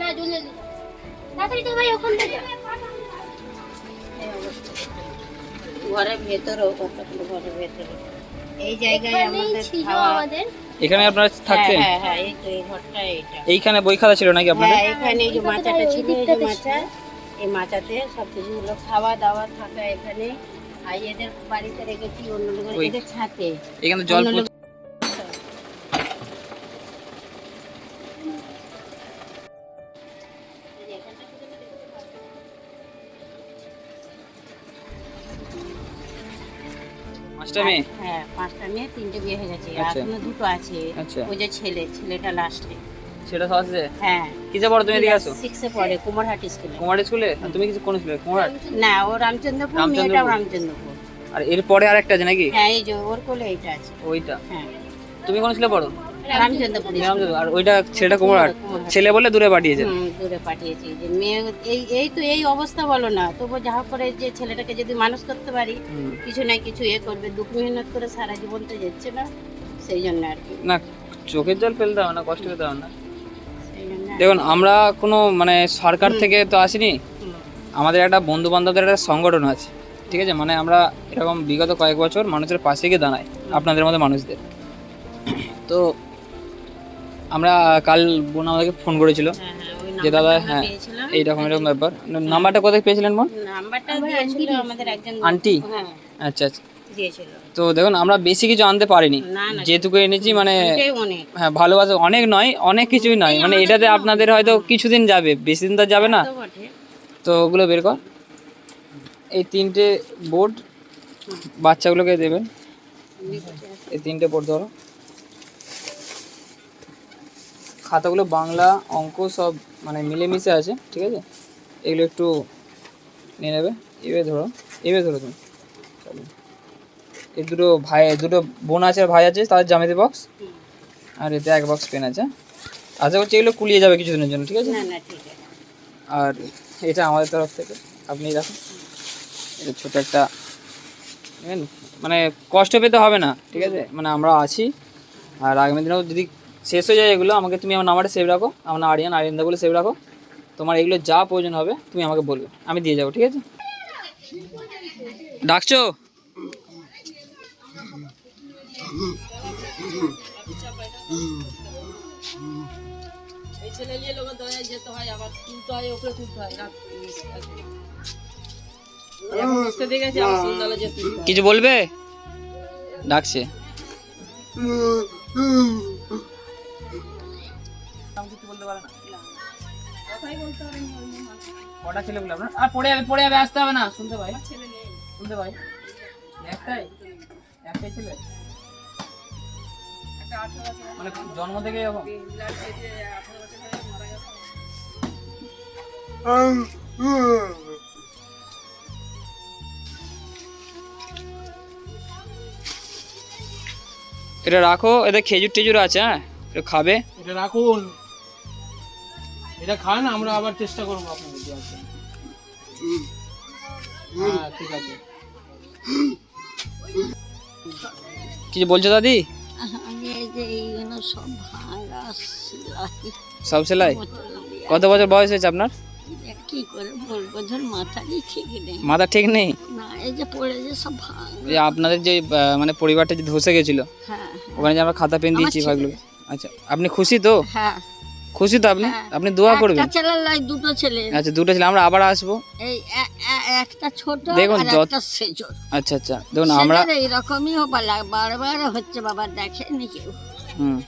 না জলে তাড়াতাড়ি তো ভাই ওখান থেকে। ঘরের ভেতরেও কতগুলো ঘরের ভেতরে? এই জায়গায় আমাদের আমাদের। এখানে আপনারা থাকতেন? হ্যাঁ হ্যাঁ এই তো এই ঘরটা এইটা। এইখানে বই খাতা ছিল নাকি আপনাদের? হ্যাঁ এখানে এই যে মাচাটা ছিল এই যে মাচা। এই মাচাতে সব কিছু হলো খাওয়া দাওয়া থাকা এখানে। আর এদের বাড়িতে রেখেছি অন্য লোকের। এদের ছাতে। এখানে জল পাঁচটা মেয়ে? হ্যাঁ পাঁচটা মেয়ে তিনটে বিয়ে হয়ে গেছে। আর এখনও দুটো আছে। আচ্ছা। ওই যে ছেলে ছেলেটা লাস্টে ছেলেটা সহজে হ্যাঁ। কিসে পড়ো? তুমি এদিকে আসো। সিক্সে পড়ে কুমারহাট স্কুলে কুমার স্কুলে আর তুমি কিছু কোন স্কুলে কুমার না ও রামচন্দ্রপুর রামচন্দ্রপুর। রামচন্দ্রপুর। আর এরপরে আরেকটা আছে নাকি? হ্যাঁ এই যে ওর কোলে এইটা আছে। ওইটা। হ্যাঁ। তুমি কোন স্কুলে পড়ো। আর ওইটা ছেলেটা কুমার ছেলে বলে দূরে পাঠিয়েছে। দূরে পাঠিয়েছি। যে মেয়ে এই এই তো এই অবস্থা বলো না। তবু যা করে যে ছেলেটাকে যদি মানুষ করতে পারি কিছু না কিছু এ করবে দুঃখ মেহনত করে সারা জীবন তো যাচ্ছে না সেই জন্য আর কি। না চোখের জল ফেলতে হবে না কষ্ট পেতে হবে না। দেখুন আমরা কোনো মানে সরকার থেকে তো আসিনি। আমাদের একটা বন্ধু বান্ধবদের একটা সংগঠন আছে ঠিক আছে? মানে আমরা এরকম বিগত কয়েক বছর মানুষের পাশে গিয়ে দাঁড়াই আপনাদের মতো মানুষদের। তো আমরা কাল বোন আমাদেরকে ফোন করেছিল। হ্যাঁ, হ্যাঁ, যে দাদা হ্যাঁ। এইরকম এরকম ব্যাপার। নাম্বারটা কোথায় পেয়েছিলেন বোন? নাম্বারটা দিয়েছিল আমাদের একজন আন্টি? হ্যাঁ আচ্ছা আচ্ছা। তো দেখুন আমরা বেশি কিছু আনতে পারিনি। যেটুকু এনেছি মানে হ্যাঁ ভালোবাসা অনেক নয় অনেক কিছুই নয়। মানে এটাতে আপনাদের হয়তো কিছুদিন যাবে বেশি দিন তো যাবে না। তো ওগুলো বের কর। এই তিনটে বোর্ড বাচ্চাগুলোকে দেবেন এই তিনটে বোর্ড ধরো। খাতাগুলো বাংলা অঙ্ক সব মানে মিলেমিশে আছে ঠিক আছে? এগুলো একটু নিয়ে নেবে। এভাবে ধরো এভাবে ধরো তুমি। চলো। এই দুটো ভাই দুটো বোন আছে আর ভাই আছে তাদের জামেতি বক্স আর এতে এক বক্স পেন আছে আশা করছি এগুলো কুলিয়ে যাবে কিছুদিনের জন্য ঠিক আছে? আর এটা আমাদের তরফ থেকে আপনি রাখুন এটা ছোটো একটা মানে কষ্ট পেতে হবে না ঠিক আছে? মানে আমরা আছি আর আগামী দিনেও যদি শেষ হয়ে যায় এগুলো আমাকে তুমি আমার নাম্বারে সেভ রাখো আমার নাম আরিয়ান আরিয়ানদা বলে সেভ রাখো। তোমার এগুলো যা প্রয়োজন হবে তুমি আমাকে বলবে আমি দিয়ে যাব ঠিক আছে? ডাকছো? কিছু বলবে? ডাকছে। কটা ছেলে বলে আপনার আর পড়ে যাবে পড়ে যাবে আসতে হবে না শুনতে ভাই শুনতে ভাই একটাই? একটাই ছেলে? মানে জন্ম থেকে এরকম? এটা রাখো এদের খেজুর টেজুর আছে হ্যাঁ? এটা খাবে? এটা রাখুন। এটা খান আমরা আবার চেষ্টা করব আপনাদের দেওয়ার জন্য। হ্যাঁ ঠিক আছে। কিছু বলছো দাদি? আমি এই যে এইগুলো সব সেলাই। কত বছর বয়স হয়েছে আপনার? কি করে বলব? ধর মাথারই ঠিক নেই। মাথা ঠিক নেই? না এই যে পড়ে যে সব ভাঙা। আপনাদের যে মানে পরিবারটা যে ধসে গেছিল হ্যাঁ ওখানে যে আমরা খাতা পেন দিয়েছি ভাগলো আচ্ছা আপনি খুশি তো? হ্যাঁ। খুশি তো আপনি? হ্যাঁ। আপনি দোয়া করবেন। একটা ছেলের লাই দুটো ছেলে। আচ্ছা দুটো ছেলে আমরা আবার আসব? এই একটা ছোট দেখুন, একটা সেজর আচ্ছা আচ্ছা দেখুন আমরা এইরকমই লাগে বারবার হচ্ছে বাবা দেখেনি কেউ? হুম।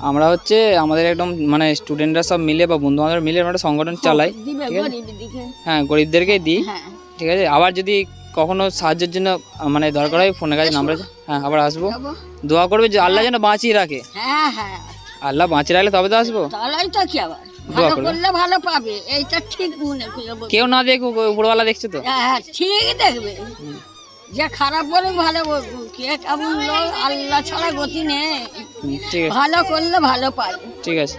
আমরা হচ্ছে আমাদের একদম মানে স্টুডেন্টরা সব মিলে বা বন্ধু বান্ধব মিলে আমরা একটা সংগঠন চালাই? গরিব দিকে। হ্যাঁ গরিবদেরকেই দিই হ্যাঁ। ঠিক আছে? আবার যদি কখনো সাহায্যের জন্য মানে দরকার হয় ফোনের কাছে নাম্বার হ্যাঁ আবার আসব। দোয়া করবে যে আল্লাহ যেন বাঁচিয়ে রাখে। হ্যাঁ হ্যাঁ। আল্লাহ বাঁচিয়ে রাখলে তবে তো আসব। তাহলেই তো কি আবার? দোয়া ভালো করবে। করলে ভালো পাবে এইটা ঠিক মনে করব কেউ না দেখুক উপরওয়ালা দেখছে তো। হ্যাঁ ঠিক দেখবে। যে খারাপ বলে ভালো বলব কে কেমন লোক আল্লাহ ছাড়া গতি নেই। হুম, ঠিক আছে। ভালো করলে ভালো পাবে। ঠিক আছে।